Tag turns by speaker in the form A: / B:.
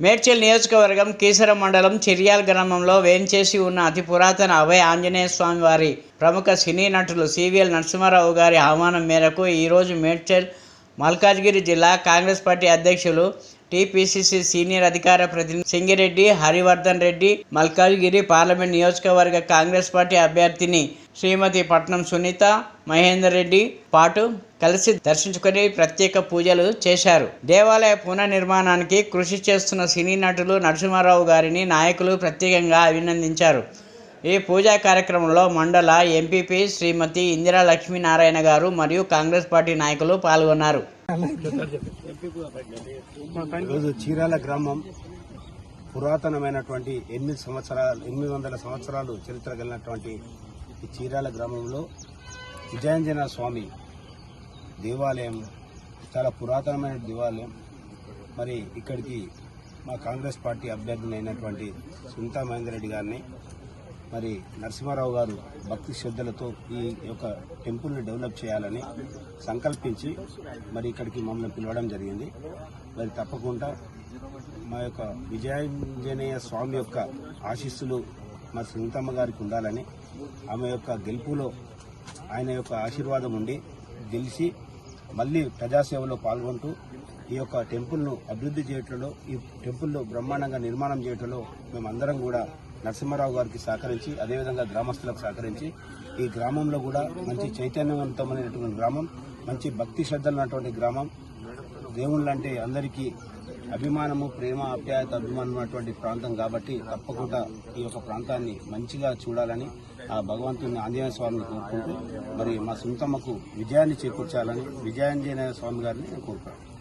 A: మేడ్చల్ నియోజకవర్గం కీసర మండలం చిర్యాల్ గ్రామంలో వేంచేసి ఉన్న అతి పురాతన అభయ ఆంజనేయ స్వామి వారి ప్రముఖ సినీ నటులు సివిఎల్ నరసింహారావు గారి ఆహ్వానం మేరకు ఈరోజు మేడ్చల్ మల్కాజ్గిరి జిల్లా కాంగ్రెస్ పార్టీ అధ్యక్షులు టీపీసీసీ సీనియర్ అధికార ప్రతినిధి సింగిరెడ్డి హరివర్ధన్ రెడ్డి మల్కాజ్గిరి పార్లమెంట్ నియోజకవర్గ కాంగ్రెస్ పార్టీ అభ్యర్థిని శ్రీమతి పట్నం సునీత మహేందర్ రెడ్డి పాటు కలిసి దర్శించుకొని ప్రత్యేక పూజలు చేశారు. దేవాలయ పునర్నిర్మాణానికి కృషి చేస్తున్న సినీ నటులు నరసింహారావు గారిని నాయకులు ప్రత్యేకంగా అభినందించారు. ఈ పూజా కార్యక్రమంలో మండల ఎంపీపీ శ్రీమతి ఇందిరా లక్ష్మీనారాయణ గారు మరియు కాంగ్రెస్ పార్టీ నాయకులు పాల్గొన్నారు.
B: ఈరోజు చీరాల గ్రామం పురాతనమైనటువంటి ఎనిమిది సంవత్సరాలు ఎనిమిది వందల సంవత్సరాలు చరిత్ర కలిగినటువంటి ఈ చీరాల గ్రామంలో విజయాంజన స్వామి దేవాలయం చాలా పురాతనమైన దేవాలయం. మరి ఇక్కడికి మా కాంగ్రెస్ పార్టీ అభ్యర్థిని అయినటువంటి సునీతా మహేందర్ రెడ్డి గారిని మరి నరసింహారావు గారు భక్తి శ్రద్ధలతో ఈ యొక్క టెంపుల్ని డెవలప్ చేయాలని సంకల్పించి మరి ఇక్కడికి మమ్మల్ని పిలవడం జరిగింది. మరి తప్పకుండా మా యొక్క విజయాంజనేయ స్వామి యొక్క ఆశీస్సులు మా సునీతమ్మ గారికి ఉండాలని ఆమె యొక్క గెలుపులో ఆయన యొక్క ఆశీర్వాదం ఉండి గెలిచి మళ్ళీ ప్రజాసేవలో పాల్గొంటూ ఈ యొక్క టెంపుల్ను అభివృద్ధి చేయటంలో ఈ టెంపుల్ను బ్రహ్మాండంగా నిర్మాణం చేయటంలో మేమందరం కూడా నరసింహారావు గారికి సహకరించి అదేవిధంగా గ్రామస్తులకు సహకరించి ఈ గ్రామంలో కూడా మంచి చైతన్యవంతమైనటువంటి గ్రామం మంచి భక్తి శ్రద్ధలు ఉన్నటువంటి గ్రామం. దేవుళ్ళు అంటే అందరికీ అభిమానము ప్రేమ ఆప్యాయత అభిమానం ఉన్నటువంటి ప్రాంతం కాబట్టి తప్పకుండా ఈ యొక్క ప్రాంతాన్ని మంచిగా చూడాలని ఆ భగవంతుని ఆంజనేయ స్వామిని కోరుకుంటూ మరి మా సొంతమ్మకు విజయాన్ని చేకూర్చాలని విజయాంజనేయ స్వామి గారిని కోరుకుంటాను